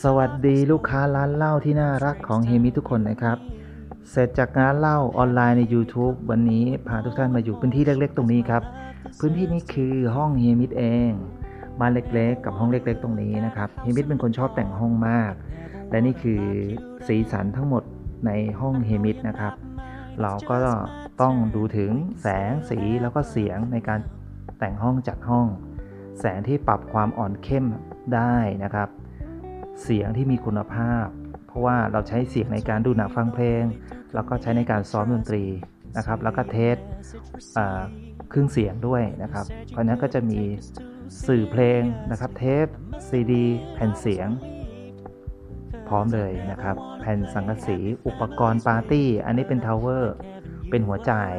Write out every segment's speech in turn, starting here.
สวัสดีลูกค้าร้านเหล้าที่น่ารักของเฮมิทุกคนนะครับ เสร็จจากงานเหล้าออนไลน์ใน YouTube วันนี้พาทุกท่านมาอยู่พื้นที่เล็กๆ ตรงนี้ครับ พื้นที่นี้คือห้องเฮมิเองบ้านเล็กๆ กับห้องเล็ก ๆ ตรงนี้นะครับเฮมิเป็นคนชอบแต่งห้องมาก และนี่คือสีสันทั้งหมดในห้องเฮมินะครับ เราก็ต้องดูถึงแสงสีแล้วก็เสียงในการแต่งห้องจัดห้อง แสงที่ปรับความอ่อนเข้มได้นะครับ เสียงที่มีคุณภาพ เพราะว่าเราใช้เสียงในการดูหนังฟังเพลง แล้วก็ใช้ในการซ้อมดนตรีนะครับ แล้วก็เทสเครื่องเสียงด้วยนะครับเพราะนั้นก็จะมีสื่อเพลงนะครับ เทปซีดีแผ่นเสียง พร้อมเลยนะครับ แผ่นสังกะสี อุปกรณ์ปาร์ตี้ อันนี้เป็นทาวเวอร์ เป็นหัวจ่าย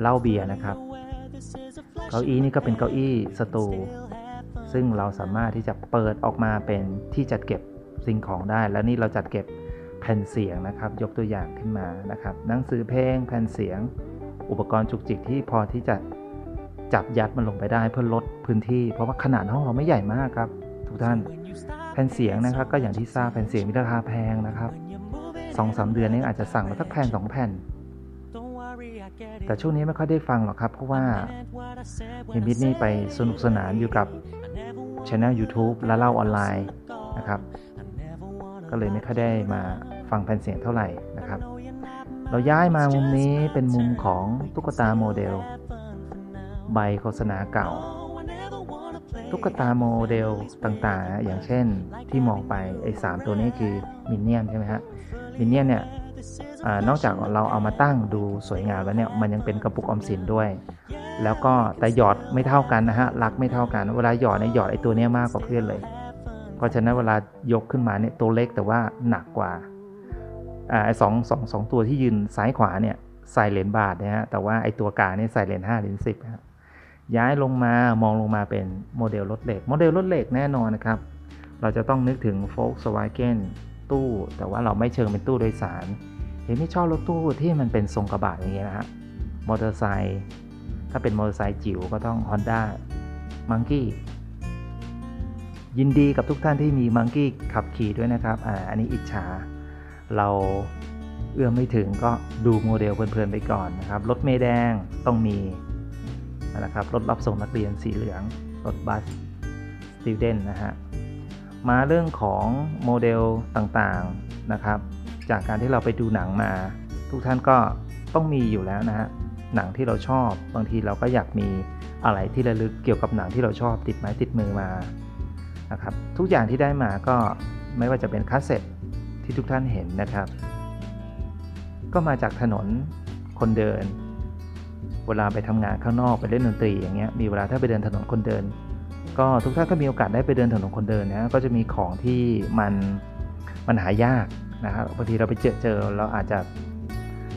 เหล้าเบียร์นะครับ เก้าอี้นี่ก็เป็นเก้าอี้สตู ซึ่งเราสามารถที่จะเปิดออกมาเป็นที่จัดเก็บสิ่งของได้ แล้วนี่เราจัดเก็บแผ่นเสียงนะครับ ยกตัวอย่างขึ้นมานะครับ หนังสือเพลงแผ่นเสียง อุปกรณ์จุกจิกที่พอที่จะจับยัดมันลงไปได้เพื่อลดพื้นที่ เพราะว่าขนาดห้องเราไม่ใหญ่มากครับ ทุกท่านแผ่นเสียงนะครับ ก็อย่างที่ทราบแผ่นเสียงมีราคาแพงนะครับสองสามเดือนนี้อาจจะสั่งมาสักแผ่นสองแผ่น แต่ช่วงนี้ไม่ค่อยได้ฟังหรอกครับ เพราะว่าเฮมิดนี่ไปสนุกสนานอยู่กับ ช anel YouTube และเล่าออนไลน์นะครับ ก็เลยไม่ค่อยได้มาฟังแผ่นเสียงเท่าไหร่นะครับ เราย้ายมามุมนี้เป็นมุมของตุ๊กตาโมเดล ใบโฆษณาเก่า ตุ๊กตาโมเดลต่างๆ อย่างเช่นที่มองไปไอ้สามตัวนี้คือมินเนี่ยนใช่ไหมฮะมินเนี่ยนเนี่ย อนอกจากเราเอามาตั้งดูสวยงามแล้วเนี่ยมันยังเป็นกระปุกออมสินด้วย แล้วก็แต่หยอดไม่เท่ากันนะฮะรักไม่เท่ากัน เวลาหยอดเนี่ยหยอดไอ้ตัวนี้มากกว่าเพื่อนเลย เพราะฉะนั้นเวลายกขึ้นมาเนี่ยตัวเล็กแต่ว่าหนักกว่าอ่าไอ้สองสองสองตัวที่ยืนซ้ายขวาเนี่ยใส่เหรียญบาทนะฮะแต่ว่าไอ้ตัวกลางเนี่ยใส่เหรียญห้าเหรียญสิบฮะย้ายลงมามองลงมาเป็นโมเดลรถเหล็ก โมเดลรถเหล็กแน่นอนนะครับ เราจะต้องนึกถึง Volkswagen ตู้ แต่ว่าเราไม่เชิงเป็นตู้โดยสารเห็นที่ชอบรถตู้ที่มันเป็นทรงกระบะอย่างเงี้ยนะฮะมอเตอร์ไซค์ถ้าเป็นมอเตอร์ไซค์จิ๋วก็ต้อง Honda Monkey ยินดีกับทุกท่านที่มี Monkey ขับขี่ด้วยนะครับอ่าอันนี้อิจฉา เราเอื้อมไม่ถึงก็ดูโมเดลเพลินๆไปก่อนนะครับ รถเมล์แดงต้องมีนะครับรถรับส่งนักเรียนสีเหลือง รถบัสสติวเดนนะฮะ มาเรื่องของโมเดลต่างๆนะครับ จากการที่เราไปดูหนังมา ทุกท่านก็ต้องมีอยู่แล้วนะฮะหนังที่เราชอบบางทีเราก็อยากมีอะไรที่ระลึกเกี่ยวกับหนังที่เราชอบติดไม้ติดมือมานะครับทุกอย่างที่ได้มาก็ไม่ว่าจะเป็นคาสเซ็ตที่ทุกท่านเห็นนะครับ ก็มาจากถนนคนเดิน เวลาไปทำงานข้างนอกไปเล่นดนตรีอย่างเงี้ยมีเวลาถ้าไปเดินถนนคนเดิน ก็ทุกท่านก็มีโอกาสได้ไปเดินถนนคนเดินนะก็จะมีของที่มันมันหายากนะครับบางทีเราไปเจอเจอเราอาจจะ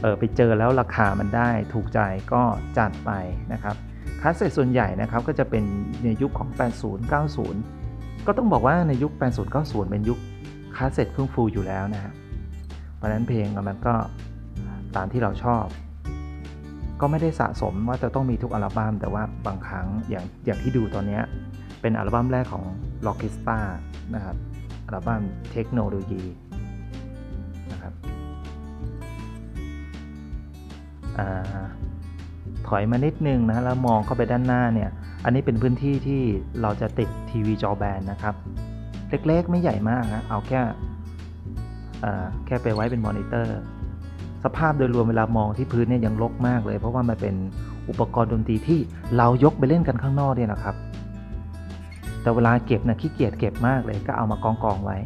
เออไปเจอแล้วราคามันได้ถูกใจก็จัดไปนะครับคลาสเซ็ตส่วนใหญ่นะครับก็จะเป็นในยุคของ 80 90 ก็ต้องบอกว่าในยุค 80 90 เป็นยุคคลาสเซ็ตเพิ่งฟูอยู่แล้วนะฮะเพราะฉะนั้นเพลงมันก็ตามที่เราชอบ ก็ไม่ได้สะสมว่าจะต้องมีทุกอัลบั้มแต่ว่าบางครั้งอย่างอย่างที่ดูตอนนี้ เป็นอัลบั้มแรกของ r o c k i s t a นะครับ อัลบั้มเทคโนโลยีนะครับอถอยมานิดนึงนะแล้วมองเข้าไปด้านหน้าเนี่ย อันนี้เป็นพื้นที่ที่เราจะติดทีวีจอแบนนะครับ เล็กๆ ไม่ใหญ่มากนะเอาแค่แค่ไปไว้เป็นมอนิเตอร์ สภาพโดยรวมเวลามองที่พื้นเนี่ยยังรกมากเลย เพราะว่ามันเป็นอุปกรณ์ดนตรีที่เรายกไปเล่นกันข้างนอกเนี่ยนะครับ แต่เวลาเก็บนะขี้เกียจเก็บมากเลยก็เอามากองกองๆไว้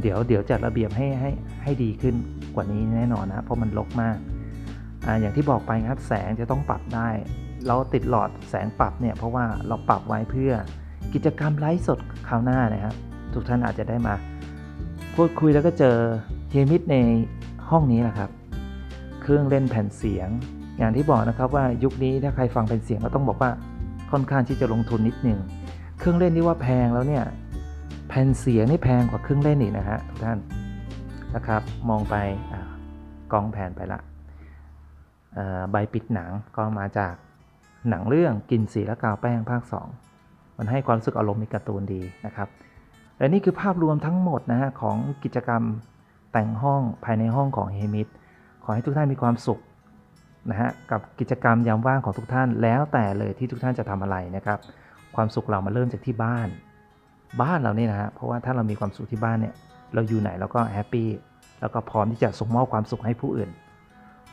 เดี๋ยวเดี๋ยวจัดระเบียบให้ให้ให้ดีขึ้นกว่านี้แน่นอนนะเพราะมันรกมากอ่าอย่างที่บอกไปครับแสงจะต้องปรับได้ เราติดหลอดแสงปรับเนี่ยเพราะว่าเราปรับไว้เพื่อกิจกรรมไลฟ์สดคราวหน้านะครับทุกท่านอาจจะได้มา พูดคุยแล้วก็เจอเฮมิดในห้องนี้แหละครับ เครื่องเล่นแผ่นเสียง อย่างที่บอกนะครับว่ายุคนี้ถ้าใครฟังแผ่นเสียงก็ต้องบอกว่าค่อนข้างที่จะลงทุนนิดหนึ่ง เครื่องเล่นที่ว่าแพงแล้วเนี่ยแผ่นเสียงนี่แพงกว่าเครื่องเล่นอีกนะฮะทุกท่านนะครับ มองไปอกองแผ่นไปละใบปิดหนังก็มาจากหนังเรื่องกินสีและกาวแป้งภาค 2 มันให้ความรู้สึกอารมณ์ในการ์ตูนดีนะครับและนี่คือภาพรวมทั้งหมดนะฮะของกิจกรรมแต่งห้องภายในห้องของเฮมิดขอให้ทุกท่านมีความสุขนะฮะกับกิจกรรมยามว่างของทุกท่านแล้วแต่เลยที่ทุกท่านจะทำอะไรนะครับ ความสุขเรามาเริ่มจากที่บ้าน บ้านเราเนี่ยนะฮะเพราะว่าถ้าเรามีความสุขที่บ้านเนี่ย เราอยู่ไหนเราก็แฮปปี้แล้วก็พร้อมที่จะส่งมอบความสุขให้ผู้อื่น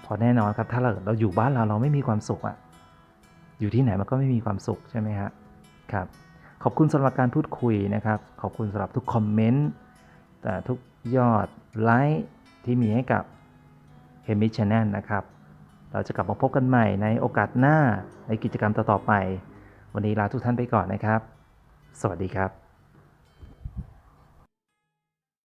พอแน่นอนครับถ้าเราเราอยู่บ้านเราเราไม่มีความสุขอะอยู่ที่ไหนมันก็ไม่มีความสุขใช่ไหมฮะครับขอบคุณสำหรับการพูดคุยนะครับ ขอบคุณสำหรับทุกคอมเมนต์แต่ทุกยอดไลค์ที่มีให้กับ h e m i Channel นะครับ เราจะกลับมาพบกันใหม่ในโอกาสหน้าในกิจกรรมต่อๆไป วันนี้ลาทุกท่านไปก่อนนะครับ สวัสดีครับ